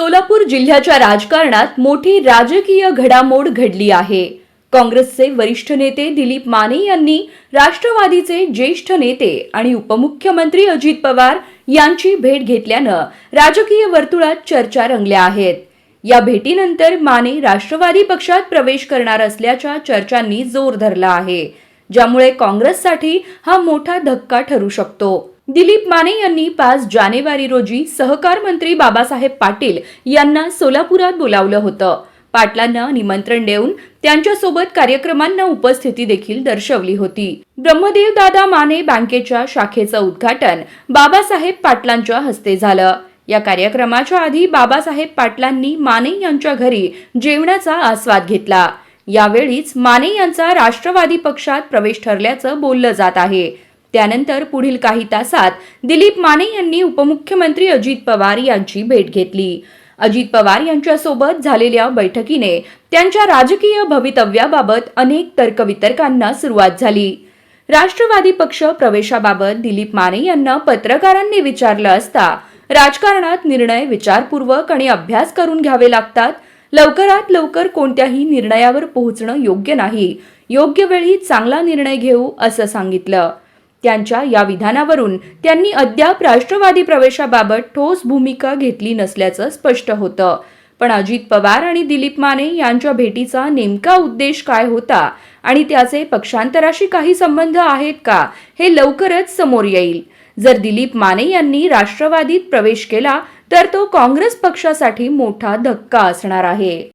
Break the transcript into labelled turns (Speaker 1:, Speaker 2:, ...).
Speaker 1: सोलापूर जिल्ह्याच्या राजकारणात मोठी राजकीय घडामोड घडली आहे. काँग्रेसचे वरिष्ठ नेते दिलीप माने यांनी राष्ट्रवादीचे ज्येष्ठ नेते आणि उपमुख्यमंत्री अजित पवार यांची भेट घेतल्यानं राजकीय वर्तुळात चर्चा रंगल्या आहेत. या भेटीनंतर माने राष्ट्रवादी पक्षात प्रवेश करणार असल्याच्या चर्चांनी जोर धरला आहे ज्यामुळे काँग्रेससाठी हा मोठा धक्का ठरू शकतो. दिलीप माने यांनी पाच जानेवारी रोजी सहकार मंत्री बाबासाहेब पाटील यांना सोलापुरात बोलावलं होतं. पाटलांना निमंत्रण देऊन त्यांच्यासोबत कार्यक्रमांना उपस्थिती देखील दर्शवली होती. ब्रह्मदेव दादा माने बँकेच्या शाखेचं उद्घाटन बाबासाहेब पाटलांच्या हस्ते झालं. या कार्यक्रमाच्या आधी बाबासाहेब पाटलांनी माने यांच्या घरी जेवणाचा आस्वाद घेतला. यावेळीच माने यांचा राष्ट्रवादी पक्षात प्रवेश ठरल्याचं बोललं जात आहे. त्यानंतर पुढील काही तासात दिलीप माने यांनी उपमुख्यमंत्री अजित पवार यांची भेट घेतली. अजित पवार यांच्यासोबत झालेल्या बैठकीने त्यांच्या राजकीय भवितव्याबाबत अनेक तर्कवितर्कांना सुरुवात झाली. राष्ट्रवादी पक्ष प्रवेशाबाबत दिलीप माने यांना पत्रकारांनी विचारलं असता राजकारणात निर्णय विचारपूर्वक आणि अभ्यास करून घ्यावे लागतात. लवकरात लवकर कोणत्याही निर्णयावर पोहोचणं योग्य नाही. योग्य वेळी चांगला निर्णय घेऊ असं सांगितलं. त्यांच्या या विधानावरून त्यांनी अद्याप राष्ट्रवादी प्रवेशाबाबत ठोस भूमिका घेतली नसल्याचं स्पष्ट होतं. पण अजित पवार आणि दिलीप माने यांच्या भेटीचा नेमका उद्देश काय होता आणि त्याचे पक्षांतराशी काही संबंध आहेत का हे लवकरच समोर येईल. जर दिलीप माने यांनी राष्ट्रवादीत प्रवेश केला तर तो काँग्रेस पक्षासाठी मोठा धक्का असणार आहे.